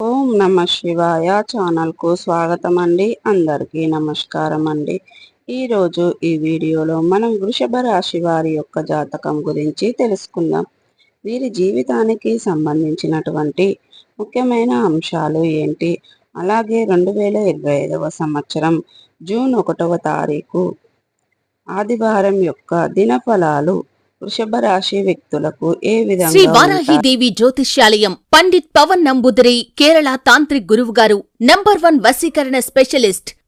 ఓం నమ శివాయ ఛానల్కు స్వాగతం అండి అందరికీ నమస్కారం అండి ఈరోజు ఈ వీడియోలో మనం వృషభ రాశి వారి యొక్క జాతకం గురించి తెలుసుకుందాం. వీరి జీవితానికి సంబంధించినటువంటి ముఖ్యమైన అంశాలు ఏంటి? అలాగే రెండు వేల ఇరవై ఐదవ సంవత్సరం జూన్ ఒకటవ తారీఖు ఆదివారం యొక్క దినఫలాలు వృషభ రాశి వ్యక్తులకు ఏ శ్రీ విధంగా వారాహిదేవి జ్యోతిష్యాలయం పండిత్ పవన్ నంబుదిరి కేరళ తాంత్రిక్ గురువు గారు నంబర్ వన్ వశీకరణ స్పెషలిస్ట్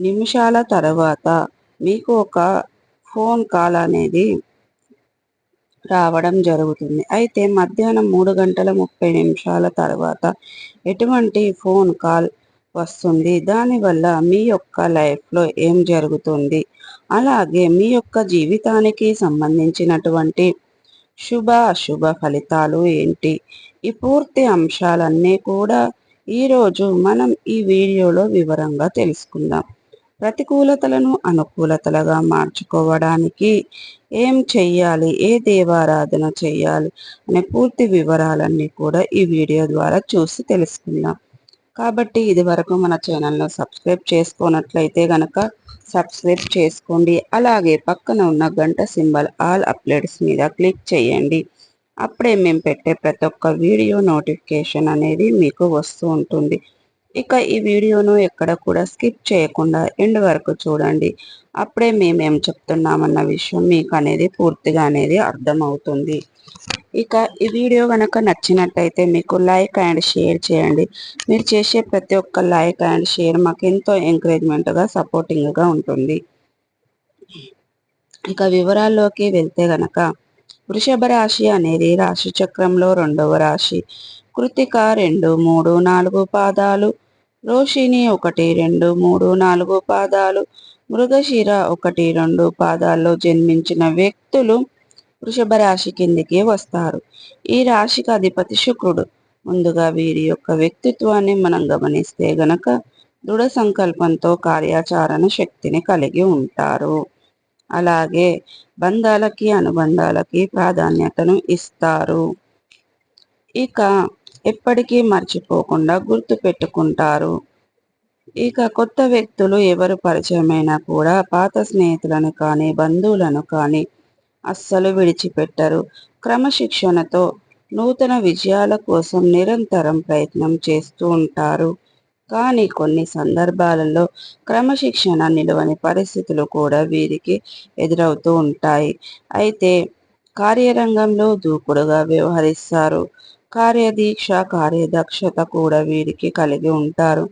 నిమిషాల తర్వాత మీకు ఒక ఫోన్ కాల్ అనేది రావడం జరుగుతుంది. అయితే మధ్యాహ్నం మూడు గంటల ముప్పై నిమిషాల తర్వాత ఎటువంటి ఫోన్ కాల్ వస్తుంది? దానివల్ల మీ యొక్క లైఫ్లో ఏం జరుగుతుంది? అలాగే మీ యొక్క జీవితానికి సంబంధించినటువంటి శుభ అశుభ ఫలితాలు ఏంటి? ఈ పూర్తి అంశాలన్నీ కూడా ఈరోజు మనం ఈ వీడియోలో వివరంగా తెలుసుకుందాం. ప్రతికూలతలను అనుకూలతలుగా మార్చుకోవడానికి ఏం చెయ్యాలి? ఏ దేవారాధన చెయ్యాలి? అనే పూర్తి వివరాలన్నీ కూడా ఈ వీడియో ద్వారా చూసి తెలుసుకుందాం. కాబట్టి ఇది వరకు మన ఛానల్ను సబ్స్క్రైబ్ చేసుకున్నట్లయితే గనక సబ్స్క్రైబ్ చేసుకోండి. అలాగే పక్కన ఉన్న గంట సింబల్ ఆల్ అప్డేట్స్ మీద క్లిక్ చేయండి. అప్పుడే మేము పెట్టే ప్రతి ఒక్క వీడియో నోటిఫికేషన్ అనేది మీకు వస్తూ ఉంటుంది. ఇక ఈ వీడియోను ఎక్కడ కూడా స్కిప్ చేయకుండా ఎండ్ వరకు చూడండి. అప్పుడే మేమేం చెప్తున్నామన్న విషయం మీకు అనేది పూర్తిగా అనేది అర్థమవుతుంది. ఇక ఈ వీడియో కనుక నచ్చినట్టయితే మీకు లైక్ అండ్ షేర్ చేయండి. మీరు చేసే ప్రతి ఒక్క లైక్ అండ్ షేర్ మాకు ఎంతో ఎంకరేజ్మెంట్గా సపోర్టింగ్గా ఉంటుంది. ఇక వివరాల్లోకి వెళ్తే గనక వృషభ రాశి అనేది రాశి చక్రంలో రెండవ రాశి. కృతిక రెండు మూడు నాలుగు పాదాలు రోషిణి ఒకటి రెండు మూడు నాలుగు పాదాలు మృగశిర ఒకటి రెండు పాదాల్లో జన్మించిన వ్యక్తులు వృషభ రాశి కిందికి వస్తారు. ఈ రాశికి అధిపతి శుక్రుడు. ముందుగా వీరి యొక్క వ్యక్తిత్వాన్ని మనం గమనిస్తే గనక దృఢ సంకల్పంతో కార్యాచరణ శక్తిని కలిగి ఉంటారు. అలాగే బంధాలకి అనుబంధాలకి ప్రాధాన్యతను ఇస్తారు. ఇక ఎప్పటికీ మర్చిపోకుండా గుర్తు పెట్టుకుంటారు. ఇక కొత్త వ్యక్తులు ఎవరు పరిచయమైనా కూడా పాత స్నేహితులను కానీ బంధువులను కానీ అస్సలు విడిచిపెట్టరు. క్రమశిక్షణతో నూతన విజయాల కోసం నిరంతరం ప్రయత్నం చేస్తూ ఉంటారు. కానీ కొన్ని సందర్భాలలో క్రమశిక్షణ నిలవని పరిస్థితులు కూడా వీరికి ఎదురవుతూ ఉంటాయి. అయితే కార్యరంగంలో దూకుడుగా వ్యవహరిస్తారు. కార్యదీక్ష కార్యదక్షత కూడా వీరికి కలిగి ఉంటారు.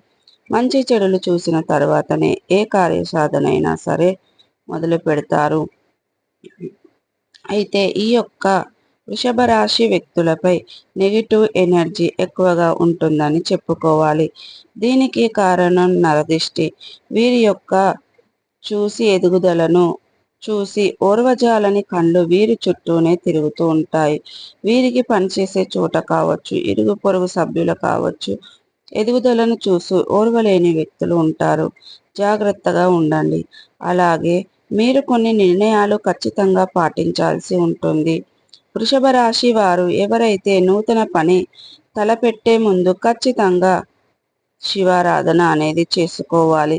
మంచి చెడులు చూసిన తర్వాతనే ఏ కార్యసాధనైనా సరే మొదలు పెడతారు. అయితే ఈ యొక్క వృషభ రాశి వ్యక్తులపై నెగిటివ్ ఎనర్జీ ఎక్కువగా ఉంటుందని చెప్పుకోవాలి. దీనికి కారణం నరదిష్టి. వీరి యొక్క చూసి ఎదుగుదలను చూసి ఓర్వజాలని కళ్ళు వీరి చుట్టూనే తిరుగుతూ ఉంటాయి. వీరికి పనిచేసే చోట కావచ్చు ఇరుగు పొరుగు సభ్యులు కావచ్చు ఎదుగుదలను చూసి ఓర్వలేని వ్యక్తులు ఉంటారు. జాగ్రత్తగా ఉండండి. అలాగే మీరు కొన్ని నిర్ణయాలు ఖచ్చితంగా పాటించాల్సి ఉంటుంది. వృషభ రాశి వారు ఎవరైతే నూతన పని తలపెట్టే ముందు ఖచ్చితంగా శివారాధన అనేది చేసుకోవాలి.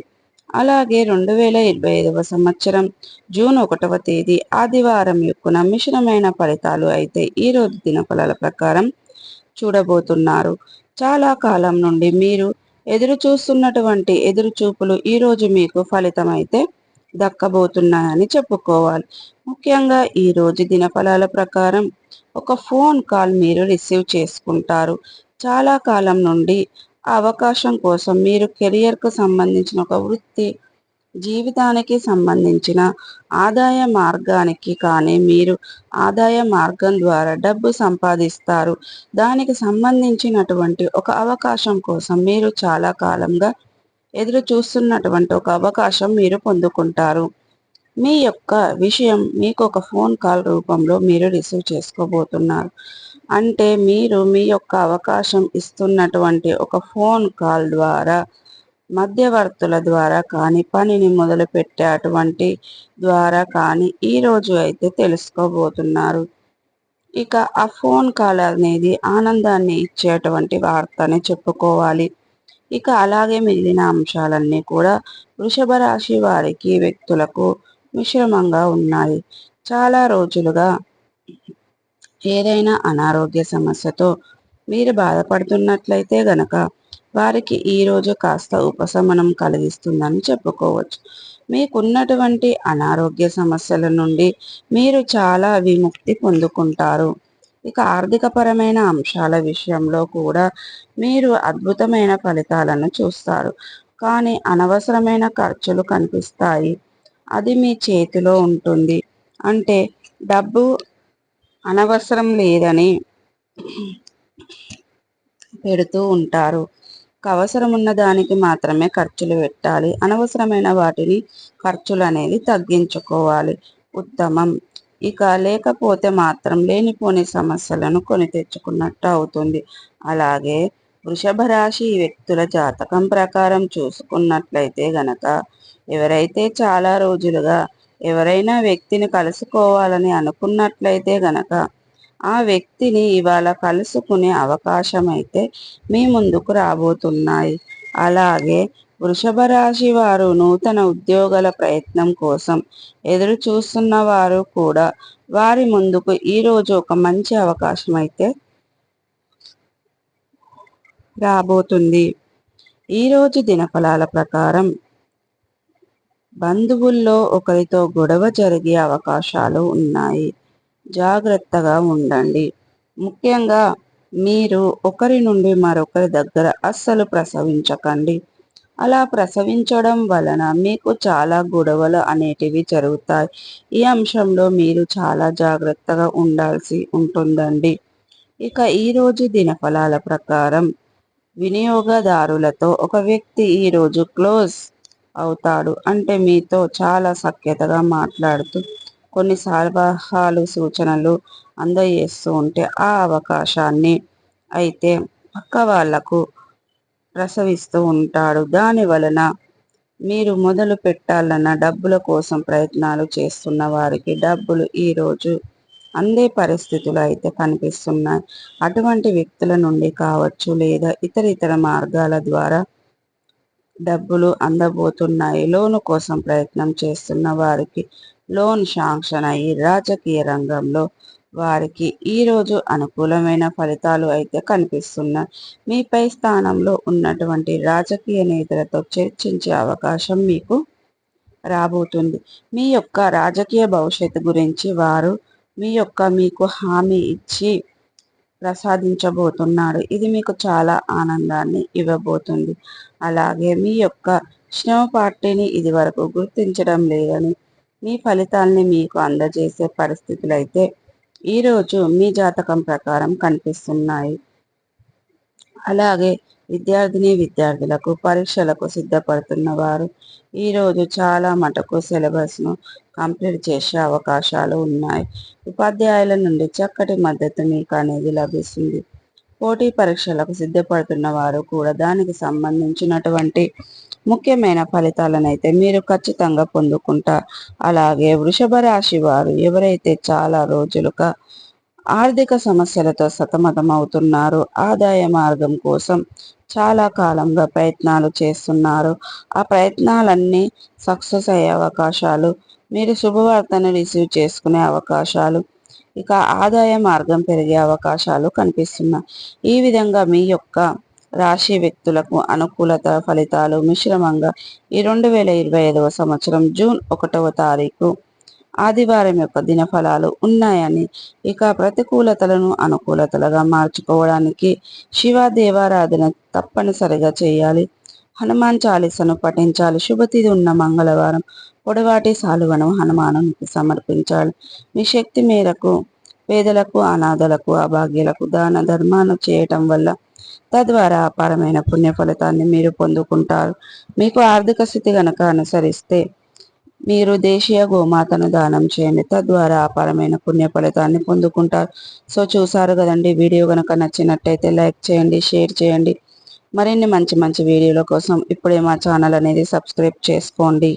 అలాగే రెండు వేల ఇరవై ఐదవ సంవత్సరం జూన్ ఒకటవ తేదీ ఆదివారం యొక్క మిశ్రమైన ఫలితాలు అయితే ఈ రోజు దినఫలాల ప్రకారం చూడబోతున్నారు. చాలా కాలం నుండి మీరు ఎదురు చూస్తున్నటువంటి ఎదురు చూపులు ఈరోజు మీకు ఫలితం అయితే దక్కబోతున్నాయని చెప్పుకోవాలి. ముఖ్యంగా ఈరోజు దినఫలాల ప్రకారం ఒక ఫోన్ కాల్ మీరు రిసీవ్ చేసుకుంటారు. చాలా కాలం నుండి ఆ అవకాశం కోసం మీరు కెరియర్కు సంబంధించిన ఒక వృత్తి జీవితానికి సంబంధించిన ఆదాయ మార్గానికి కానీ మీరు ఆదాయ మార్గం ద్వారా డబ్బు సంపాదిస్తారు. దానికి సంబంధించినటువంటి ఒక అవకాశం కోసం మీరు చాలా కాలంగా ఎదురు చూస్తున్నటువంటి ఒక అవకాశం మీరు పొందుకుంటారు. మీ యొక్క విషయం మీకు ఒక ఫోన్ కాల్ రూపంలో మీరు రిసీవ్ చేసుకోబోతున్నారు. అంటే మీరు మీ యొక్క అవకాశం ఇస్తున్నటువంటి ఒక ఫోన్ కాల్ ద్వారా మధ్యవర్తుల ద్వారా కానీ పనిని మొదలు పెట్టేటువంటి ద్వారా కానీ ఈరోజు అయితే తెలుసుకోబోతున్నారు. ఇక ఆ ఫోన్ కాల్ అనేది ఆనందాన్ని ఇచ్చేటువంటి వార్తని చెప్పుకోవాలి. ఇక అలాగే మిగిలిన అంశాలన్నీ కూడా వృషభ రాశి వారికి వ్యక్తులకు మిశ్రమంగా ఉన్నాయి. చాలా రోజులుగా ఏదైనా అనారోగ్య సమస్యతో మీరు బాధపడుతున్నట్లయితే గనక వారికి ఈరోజు కాస్త ఉపశమనం కలిగిస్తుందని చెప్పుకోవచ్చు. మీకున్నటువంటి అనారోగ్య సమస్యల నుండి మీరు చాలా విముక్తి పొందుకుంటారు. ఇక ఆర్థికపరమైన అంశాల విషయంలో కూడా మీరు అద్భుతమైన ఫలితాలను చూస్తారు. కానీ అనవసరమైన ఖర్చులు కనిపిస్తాయి. అది మీ చేతిలో ఉంటుంది. అంటే డబ్బు అనవసరం లేదని పెడుతూ ఉంటారు. అవసరం ఉన్న దానికి మాత్రమే ఖర్చులు పెట్టాలి. అనవసరమైన వాటిని ఖర్చులు అనేది తగ్గించుకోవాలి. ఉత్తమం. ఇక లేకపోతే మాత్రం లేనిపోని సమస్యలను కొని తెచ్చుకున్నట్టు అవుతుంది. అలాగే వృషభ రాశి వ్యక్తుల జాతకం ప్రకారం చూసుకున్నట్లయితే గనక ఎవరైతే చాలా రోజులుగా ఎవరైనా వ్యక్తిని కలుసుకోవాలని అనుకున్నట్లయితే గనక ఆ వ్యక్తిని ఇవాళ కలుసుకునే అవకాశం అయితే మీ ముందుకు రాబోతున్నాయి. అలాగే వృషభ రాశి వారు నూతన ఉద్యోగాల ప్రయత్నం కోసం ఎదురు చూస్తున్న వారు కూడా వారి ముందుకు ఈరోజు ఒక మంచి అవకాశం అయితే రాబోతుంది ఈరోజు దినఫలాల ప్రకారం బంధువుల్లో ఒకరితో గొడవ జరిగే అవకాశాలు ఉన్నాయి. జాగ్రత్తగా ఉండండి. ముఖ్యంగా మీరు ఒకరి నుండి మరొకరి దగ్గర అస్సలు ప్రసవించకండి. అలా ప్రసవించడం వలన మీకు చాలా గొడవలు అనేటివి జరుగుతాయి. ఈ అంశంలో మీరు చాలా జాగ్రత్తగా ఉండాల్సి ఉంటుందండి. ఇక ఈరోజు దినఫలాల ప్రకారం వినియోగదారులతో ఒక వ్యక్తి ఈరోజు క్లోజ్ అవుతాడు. అంటే మీతో చాలా సఖ్యతగా మాట్లాడుతూ కొన్ని సలహాలు సూచనలు అందజేస్తూ ఉంటే ఆ అవకాశాన్ని అయితే పక్క వాళ్ళకు ప్రసవిస్తూ ఉంటాడు. దాని వలన మీరు మొదలు పెట్టాలన్న డబ్బుల కోసం ప్రయత్నాలు చేస్తున్న వారికి డబ్బులు ఈరోజు అందే పరిస్థితులు అయితే కనిపిస్తున్నాయి. అటువంటి వ్యక్తుల నుండి కావచ్చు లేదా ఇతర ఇతర మార్గాల ద్వారా డబ్బులు అందబోతున్నాయి. లోను కోసం ప్రయత్నం చేస్తున్న వారికి లోన్ శాంక్షన్ అయ్యి రాజకీయ రంగంలో వారికి ఈరోజు అనుకూలమైన ఫలితాలు అయితే కనిపిస్తున్నాయి. మీపై స్థానంలో ఉన్నటువంటి రాజకీయ నేతలతో చర్చించే అవకాశం మీకు రాబోతుంది. మీ యొక్క రాజకీయ భవిష్యత్తు గురించి వారు మీ యొక్క మీకు హామీ ఇచ్చి ప్రసాదించబోతున్నాడు. ఇది మీకు చాలా ఆనందాన్ని ఇవ్వబోతుంది. అలాగే మీ యొక్క శ్రమ పార్టీని ఇది వరకు గుర్తించడం లేదని మీ ఫలితాల్ని మీకు అందజేసే పరిస్థితులు అయితే ఈరోజు మీ జాతకం ప్రకారం కనిపిస్తున్నాయి. అలాగే విద్యార్థిని విద్యార్థులకు పరీక్షలకు సిద్ధపడుతున్న వారు ఈరోజు చాలా మటుకు సిలబస్ను కంప్లీట్ చేసే అవకాశాలు ఉన్నాయి. ఉపాధ్యాయుల నుండి చక్కటి మద్దతు మీకు అనేది లభిస్తుంది. పోటీ పరీక్షలకు సిద్ధపడుతున్న వారు కూడా దానికి సంబంధించినటువంటి ముఖ్యమైన ఫలితాలను అయితే మీరు ఖచ్చితంగా పొందుకుంటారు. అలాగే వృషభ రాశి వారు ఎవరైతే చాలా రోజులుగా ఆర్థిక సమస్యలతో సతమతం అవుతున్నారు ఆదాయ మార్గం కోసం చాలా కాలంగా ప్రయత్నాలు చేస్తున్నారు. ఆ ప్రయత్నాలన్నీ సక్సెస్ అయ్యే అవకాశాలు మీరు శుభవార్తను రిసీవ్ చేసుకునే అవకాశాలు ఇక ఆదాయ మార్గం పెరిగే అవకాశాలు కనిపిస్తున్నాయి. ఈ విధంగా మీ యొక్క రాశి వ్యక్తులకు అనుకూలత ఫలితాలు మిశ్రమంగా ఈ రెండు వేల ఇరవై ఐదవ సంవత్సరం జూన్ ఒకటవ తారీఖు ఆదివారం యొక్క దినఫలాలు ఉన్నాయని ఇక ప్రతికూలతలను అనుకూలతలుగా మార్చుకోవడానికి శివ దేవారాధన తప్పనిసరిగా చేయాలి. హనుమాన్ చాలీసను పఠించాలి. శుభతిథి ఉన్న మంగళవారం పొడవాటి సాలువను హనుమానునికి సమర్పించాలి. మీ శక్తి మేరకు పేదలకు అనాథలకు అభాగ్యులకు దాన ధర్మాలు చేయటం వల్ల తద్వారా అపారమైన పుణ్య ఫలితాన్ని మీరు పొందుకుంటారు. మీకు ఆర్థిక స్థితి గనక అనుసరిస్తే మీరు దేశీయ గోమాతను దానం చేయండి. తద్వారా అపారమైన పుణ్య ఫలితాన్ని పొందుకుంటారు. సో చూసారు కదండి వీడియో కనుక నచ్చినట్టయితే లైక్ చేయండి షేర్ చేయండి. మరిన్ని మంచి మంచి వీడియోల కోసం ఇప్పుడే మా ఛానల్ అనేది సబ్స్క్రైబ్ చేసుకోండి.